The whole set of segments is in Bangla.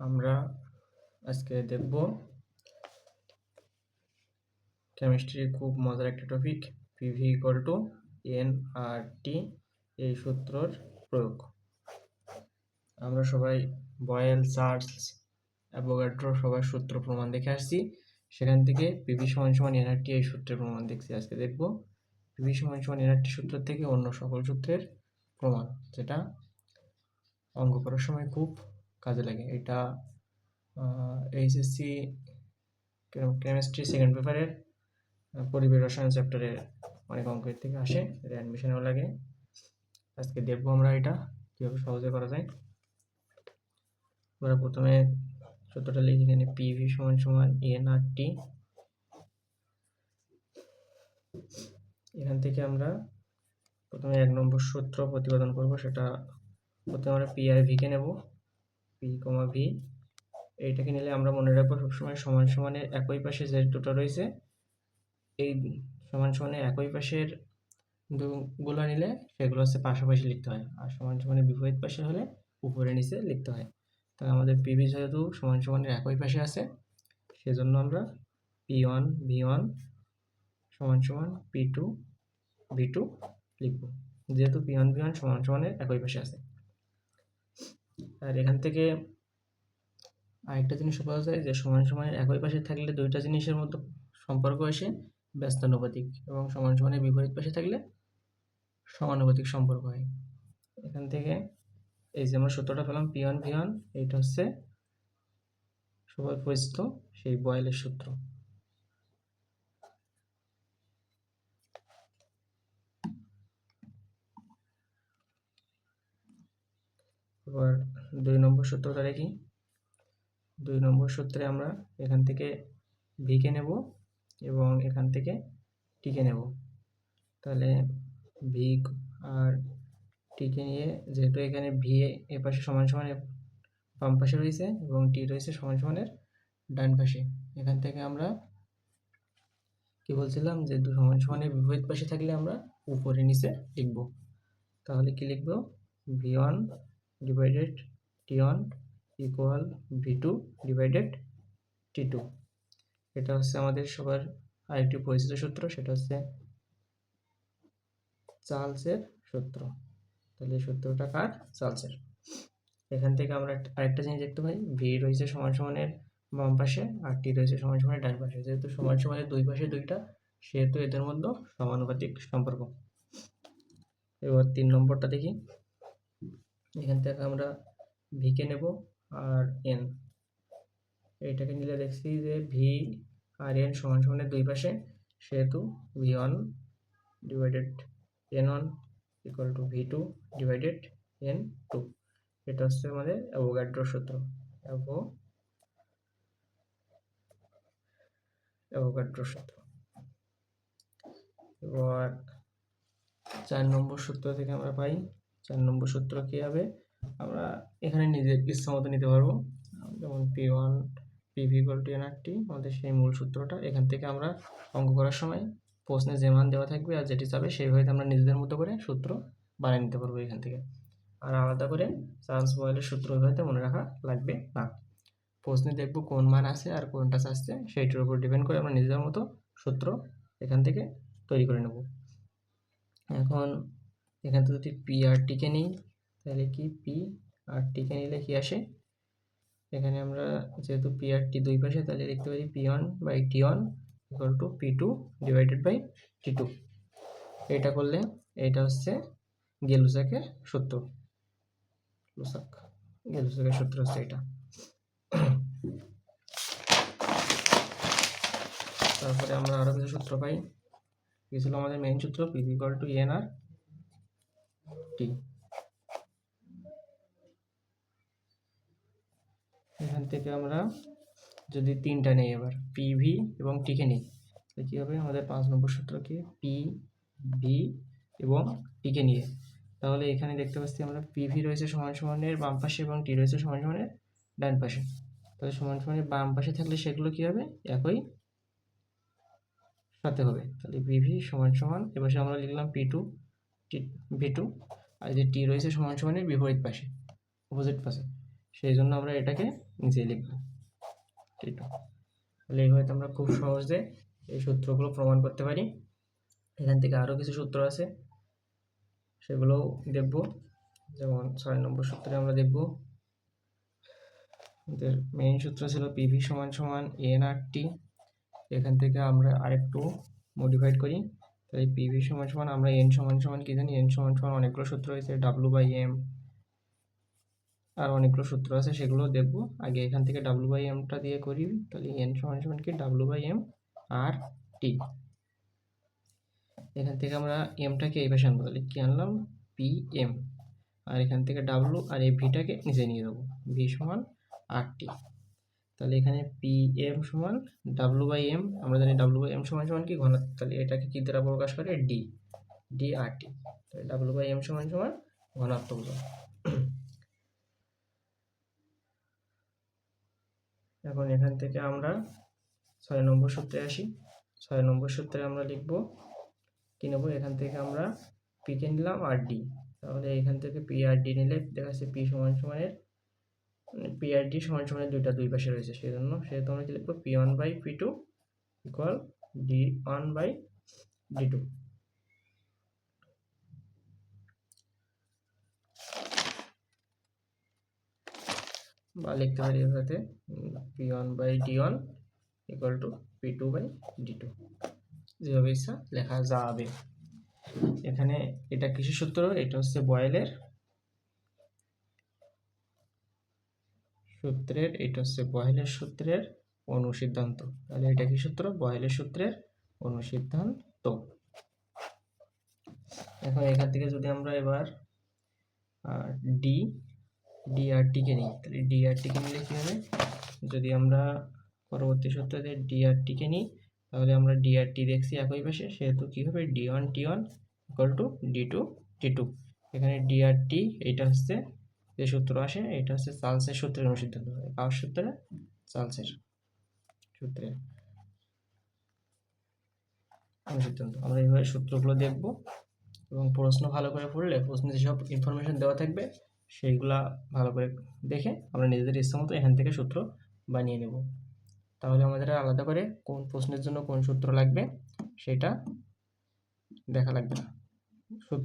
আমরা আজকে দেখব কেমিস্ট্রির খুব মজার একটা topic PV equal to N R T এই সূত্রর প্রয়োগ। আমরা সবাই বয়েল চার্লস অ্যাভোগাড্রো সবার সূত্র প্রমাণ দেখে আসছি। সেখান থেকে পিভি সমান সমান এনআরটি এই সূত্রের প্রমাণ দেখছি। আজকে দেখব পিভি সমান সমান এনআরটি সূত্র থেকে অন্য সকল সূত্রের প্রমাণ, যেটা অঙ্ক করার সময় খুব কাজে লাগে। এটা এইচএসসি কেমিস্ট্রি সেকেন্ড পেপারের পরিবেশ রসায়ন চ্যাপ্টারের অনেক অঙ্কের থেকে আসে। এটা অ্যাডমিশনেও লাগে। আজকে দেখব আমরা এটা, কীভাবে সহজে করা যায়। আমরা প্রথমে সূত্রটা লিখি এখানে পিভি সমান সমান এন আর টি এখান থেকে আমরা প্রথমে এক নম্বর সূত্র প্রতিপাদন করব, সেটা প্রথমে আমরা পি আর ভিকে নেব। পি কমা ভি এইটাকে নিলে আমরা মনে রাখব সবসময় সমান সমানের একই পাশে যে দুটো রয়েছে। এই সমান সমানের একই পাশেরগুলো নিলে সেগুলো হচ্ছে পাশাপাশি লিখতে হয়। আর সমান সমানের বিপরীত পাশে হলে উপরে নিচে লিখতে হয়। তাহলে আমাদের পিভি যেহেতু সমান সমানের একই পাশে আছে, সেজন্য আমরা পি ওয়ান ভি ওয়ান সমান সমান পি টু ভি টু লিখব। যেহেতু পি ওয়ান ভি ওয়ান সমান সমানের একই পাশে আছে। আর এখান থেকে আরেকটা জিনিস পাওয়া যায় যে সমান সমানের একই পাশে থাকলে দুইটা জিনিসের মধ্যে সম্পর্ক আসে, ব্যস্তানুপাতিক এবং সমান সমানের বিপরীত পাশে থাকলে সমানুপাতিক সম্পর্ক হয়। এখান থেকে এই যে আমরা সূত্রটা পেলাম পিয়ন ভিয়ন এইটা হচ্ছে সবাই পরিচিত সেই বয়েলের সূত্র। এবার দুই নম্বর সূত্রটা দেখি। দুই নম্বর সূত্রে আমরা এখান থেকে ভিকে নেব এবং এখান থেকে টিকে নেব। তাহলে ভি আর টিকে নিয়ে যেহেতু এখানে ভি এ পাশে সমান সমানের বাম পাশে রয়েছে এবং টি রয়েছে সমান সমানের ডান পাশে, এখান থেকে আমরা কি বলছিলাম যে দু সমান সমানের বিপরীত পাশে থাকলে আমরা উপরে নিচে লিখব। তাহলে কি লিখব? V one T one equal V two divided T two এটা হচ্ছে আমাদের সবার আরেকটি পরিচিত সূত্র, সেটা হচ্ছে চার্লসের সূত্র। তাহলে সূত্রটা কার? চার্লসের। এখান থেকে আমরা আরেকটা জিনিস দেখতে পাই। ভি রয়েছে সমান সমানের বাম পাশে আর টি রয়েছে সমান সমানের ডান পাশে। যেহেতু সমান সমানের দুই পাশে দুইটা, সেহেতু এদের মধ্যে সমানুপাতিক সম্পর্ক। এবার তিন নম্বরটা দেখি। এখান থেকে আমরা ভিকে নেব আর এন এইটাকে নিলে দেখছি যে ভি আর এন সমান সমানের দুই পাশে, সেহেতু V one divided N one equal to V two divided N two এটা হচ্ছে আমাদের অ্যাভোগাড্রো সূত্র অ্যাভো অ্যাভোগাড্রো সূত্র। এবার চার নম্বর সূত্র থেকে আমরা পাই চার নম্বর সূত্র কী হবে? আমরা এখানে নিজের ইচ্ছা মতো নিতে পারব। যেমন P one PV equal to NRT আমাদের সেই মূল সূত্রটা। এখান থেকে আমরা অঙ্ক করার সময় প্রশ্নে যে মান দেওয়া থাকবে আর যেটি চাবে সেইভাবে আমরা নিজেদের মতো করে সূত্র বানিয়ে নিতে পারব এখান থেকে। আর আলাদা করে চার্লস বয়েলের সূত্র ওইভাবে মনে রাখা লাগবে না। প্রশ্নে দেখব কোন মান আছে আর কোনটা চাচ্ছে, সেইটার উপর ডিপেন্ড করে আমরা নিজেদের মতো সূত্র এখান থেকে তৈরি করে নেব। এখন এখান থেকে যদি পি আর টিকে নিই, তাহলে কি পি আর টিকে নিলে কি আসে? এখানে আমরা যেহেতু পি আর টি দুই পাশে, তাহলে লিখতে পারি P one by T one equal to P two divided by T two এটা করলে এটা হচ্ছে গেলুসাকের সূত্র। লুসাক গেলুসাকের সূত্র হচ্ছে এটা। তারপরে আমরা আরও কিছু সূত্র পাই। কি ছিল আমাদের মেইন সূত্র P equal to N R T এখান থেকে আমরা যদি তিনটা নেই এবার পিভি এবং টিকে নিই, তাহলে কী হবে? আমাদের পাঁচ নম্বর সূত্র কি পি ভি এবং টিকে নিয়ে। তাহলে এখানে দেখতে পাচ্ছি আমরা পিভি রয়েছে সমান সমানের বাম পাশে এবং টি রয়েছে সমান সমানের ডান পাশে। তাহলে সমান সমানের বাম পাশে থাকলে সেগুলো কী হবে? একই সাথে হবে। তাহলে পিভি সমান সমান এবার আমরা লিখলাম P two T V two আর যে টি রয়েছে সমান সমানের বিপরীত পাশে অপোজিট পাশে, সেই জন্য আমরা এটাকে নিচে লিখব টি টু তাহলে এইভাবে আমরা খুব সহজে এই সূত্রগুলো প্রমাণ করতে পারি। এখান থেকে আরও কিছু সূত্র আছে, সেগুলোও দেখব। যেমন ছয় নম্বর সূত্রে আমরা দেখব, আমাদের মেইন সূত্র ছিল পিভি সমান সমান এন আর টি এখান থেকে আমরা আরেকটু মডিফাইড করি। তাই পিভি সমান সমান আমরা এন সমান সমান কি জানি? এন সমান সমান অনেকগুলো সূত্র রয়েছে ডাব্লু বাই এম আর অনেকগুলো সূত্র আছে সেগুলো দেখব। আগে এখান থেকে ডাব্লু বাই এমটা দিয়ে করি, তাহলে এন সমান সমান কি? W by M R T এখান থেকে আমরা এমটাকে এই পাশে আনব, তাহলে কি আনলাম? পি এম আর এখান থেকে ডাব্লু আর এই ভিটাকে নিচে নিয়ে দেবো ভি সমান আর টি তাহলে এখানে পি এম সমান ডাব্লু বাই এম আমরা জানি ডাব্লু বাই এম সমান সমান কি ঘনত্ব? তাহলে এটাকে কি দ্বারা প্রকাশ করে? ডি ডি আর টি তাহলে ডাব্লু বাই এম সমান সমান ঘনত্ব বুঝো এখন এখান থেকে আমরা ছয় নম্বর সূত্রে আসি। ছয় নম্বর সূত্রে আমরা লিখব, কি নেব? এখান থেকে আমরা পিকে নিলাম আর ডি তাহলে এখান থেকে পি আর ডি নিলে দেখা যাচ্ছে পি সমান সমানের পি আর ডি সমান সমানের দুইটা দুই পাশে রয়েছে সেই জন্য সেহেতু আমরা কি লিখব P one by P two equal D one by D two বা লিখতে পারি এভাবে P one by D one equal to P two by D two যেভাবে ইচ্ছা লেখা যাবে। এখানে এটা কিসের সূত্র? এটা হচ্ছে বয়েলের সূত্রের, এটা হচ্ছে বয়েলের সূত্রের অনুসিদ্ধান্ত। তাহলে এটা কি সূত্র? বয়েলের সূত্রের অনুসিদ্ধান্ত। এখন এখান থেকে যদি আমরা এবার ডি ডিআরটিকে নিই, তাহলে ডিআরটিকে নিলে কী হবে? যদি আমরা পরবর্তী সূত্রতে ডিআরটিকে নিই, তাহলে আমরা ডিআরটি দেখছি একই পাশে, সেহেতু কী হবে? D one T one equal to D two T two এখানে ডিআরটি এইটা হচ্ছে যে সূত্র আসে, এটা হচ্ছে চার্লসের সূত্রের অনুসিদ্ধান্ত। কার সূত্রে? চার্লসের সূত্রে অনুসিদ্ধান্ত। আমরা এইভাবে সূত্রগুলো দেখব এবং প্রশ্ন ভালো করে পড়লে, প্রশ্নে যেসব ইনফরমেশন দেওয়া থাকবে, সেইগুলা ভালো করে দেখে আমরা নিজেদের ইচ্ছা মতো এখান থেকে সূত্র বানিয়ে নেব। তাহলে আমাদের আলাদা করে কোন প্রশ্নের জন্য কোন সূত্র লাগবে, সেটা দেখা লাগবে না।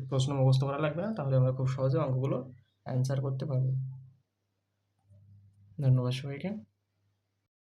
প্রশ্ন মুখস্থ করা লাগবে না, তাহলে আমরা খুব সহজে অঙ্কগুলো অ্যান্সার করতে পারব। ধন্যবাদ সবাইকে।